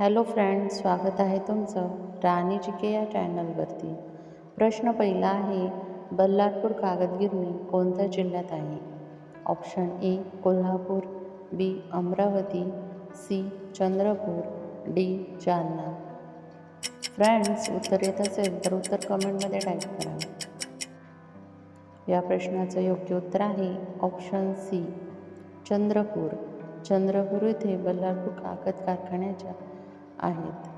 Hello friend स्वागत आहे तुमचं राणी चिके या चॅनलवरती. प्रश्न पहिला आहे बल्लारपूर कागदगिरणी कोणत्या जिल्ह्यात आहे? Option A Kolhapur B Amravati C Chandrapur D Jalna. Friends उत्तर येत असेल तर उत्तर कमेंटमध्ये टाईप करा. या प्रश्नाचं योग्य उत्तर आहे ऑप्शन सी चंद्रपूर. चंद्रपूर येथे बल्लारपूर कागद कारखान्याच्या आहेत.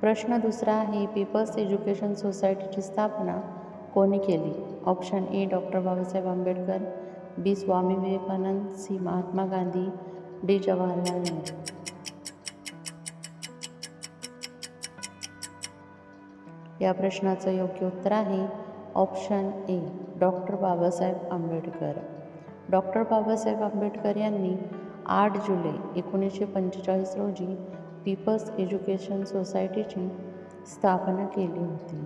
प्रश्न दुसरा आहे पीपल्स एज्युकेशन सोसायटीची स्थापना कोणी केली? Option A doctor Babasaheb Ambedkar B Swami Vivekananda C Mahatma Gandhi D Jawaharlal Nehru. या प्रश्नाचं योग्य उत्तर आहे option A doctor Babasaheb Ambedkar. Doctor Babasaheb Ambedkar यांनी आठ जुलै एकोणीसशे पंचेचाळीस रोजी पीपल्स एज्युकेशन सोसायटीची स्थापना केली होती.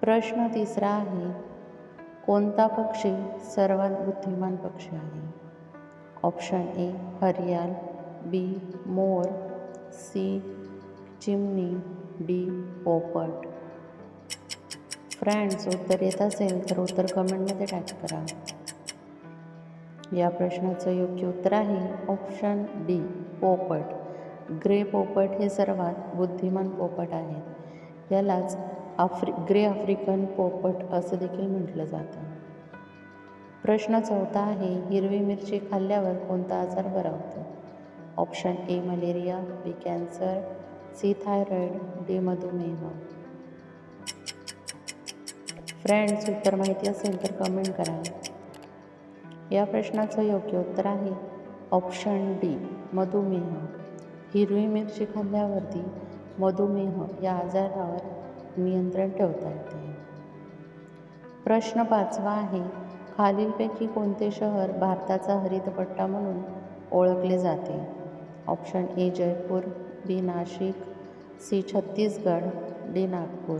प्रश्न तिसरा आहे कोणता पक्षी सर्वात बुद्धिमान पक्षी आहे? ऑप्शन ए हरियाल बी मोर सी चिमणी डी पोपट. फ्रेंड्स उत्तर येत असेल तर उत्तर कमेंटमध्ये टाईप करा. या प्रश्नाचं योग्य उत्तर आहे ऑप्शन डी पोपट. ग्रे पोपट हे सर्वात बुद्धिमान पोपट आहेत. यालाच आफ्रि ग्रे आफ्रिकन पोपट असं देखील म्हटलं जातं. प्रश्न चौथा आहे हिरवी मिरची खाल्ल्यावर कोणता आजार बरा होतो? Option A malaria B cancer C thyroid D मधुमेह. फ्रेंड्स उत्तर माहिती असेल तर कमेंट करा. या प्रश्नाचं योग्य उत्तर आहे. ऑप्शन डी मधुमेह. हिरवी मिरची खाल्ल्यावरती मधुमेह या आजारावर नियंत्रण ठेवता येते. प्रश्न पाचवा आहे खालीलपैकी कोणते शहर भारताचा हरितपट्टा म्हणून ओळखले जाते? Option A Jaipur B Nashik C Chhattisgarh D Nagpur.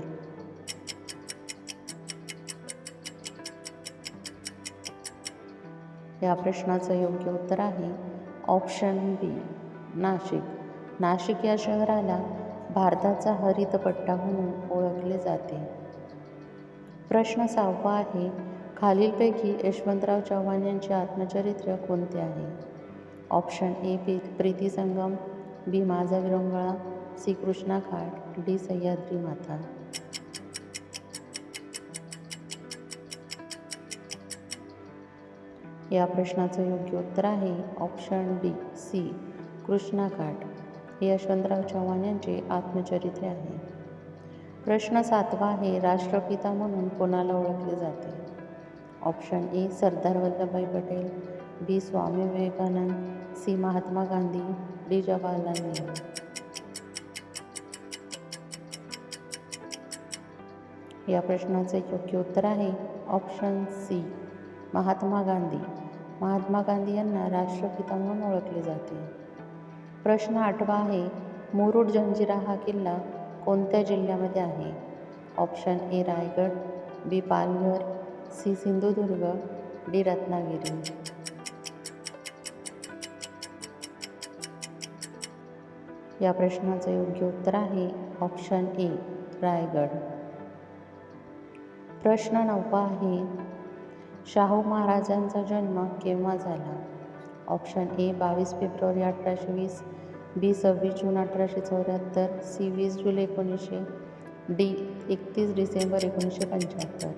या प्रश्नाचं योग्य उत्तर आहे ऑप्शन बी नाशिक. नाशिक या शहराला भारताचा हरितपट्टा म्हणून ओळखले जाते. प्रश्न सहावा आहे खालीलपैकी यशवंतराव चव्हाण यांचे आत्मचरित्र कोणते आहे? Option A P Preeti Sangam B माझा विरंगळा सी कृष्णा घाट डी सह्याद्री माता या प्रश्नाचं योग्य उत्तर आहे option D C Krishna Ghat हे यशवंतराव चव्हाण यांचे आत्मचरित्र आहे. प्रश्न सातवा आहे राष्ट्रपिता म्हणून कोणाला ओळखले जाते? Option A Sardar Vallabhbhai Patel. B Swami Vivekananda. C Mahatma Gandhi. D Jawaharlal Nehru. या प्रश्नाचे योग्य उत्तर आहे ऑप्शन सी महात्मा गांधी. महात्मा गांधी यांना राष्ट्रपिता म्हणून ओळखले जाते. प्रश्न आठवा आहे मुरुड जंजिरा हा किल्ला कोणत्या जिल्ह्यामध्ये आहे? Option A Raigad B Palghar C Sindhudurg D Ratnagiri. या प्रश्नाचं योग्य उत्तर आहे ऑप्शन ए रायगड. प्रश्न नववा आहे शाहू महाराजांचा जन्म केव्हा झाला? ऑप्शन ए बावीस फेब्रुवारी अठराशे वीस बी सव्वीस जून अठराशे चौऱ्याहत्तर सी वीस जुलै एकोणीसशे डी एकतीस डिसेंबर एकोणीसशे पंच्याहत्तर.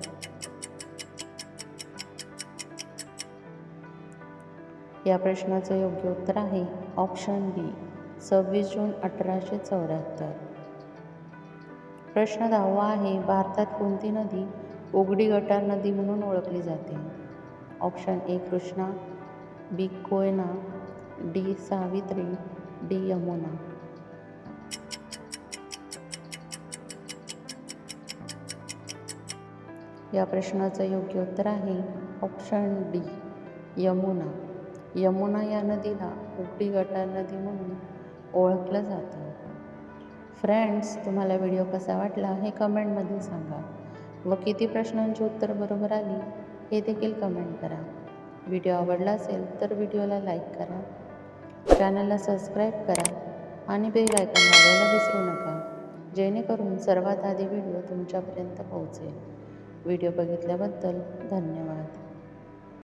या प्रश्नाचं योग्य उत्तर आहे ऑप्शन बी सव्वीस जून अठराशे चौऱ्याहत्तर. प्रश्न दहावा आहे भारतात कोणती नदी उघडी गटार नदी म्हणून ओळखली जाते. Option A Krishna. B Koyna. D Savitri. D Yamuna. या प्रश्नाचं योग्य उत्तर आहे ऑप्शन डी यमुना. यमुना या नदीला उघडी गटार नदी म्हणून ओळखलं जातं. फ्रेंड्स तुम्हाला व्हिडिओ कसा वाटला हे कमेंटमध्ये सांगा. व किती प्रश्नांची उत्तर बरोबर आली हे देखील कमेंट करा. व्हिडिओ आवडला असेल तर व्हिडिओला लाईक करा. चॅनलला सबस्क्राईब करा आणि बेल आयकॉन दाबायला विसरू नका. जेणेकरून सर्वात आधी व्हिडिओ तुमच्यापर्यंत पोहोचेल. व्हिडिओ बघितल्याबद्दल धन्यवाद.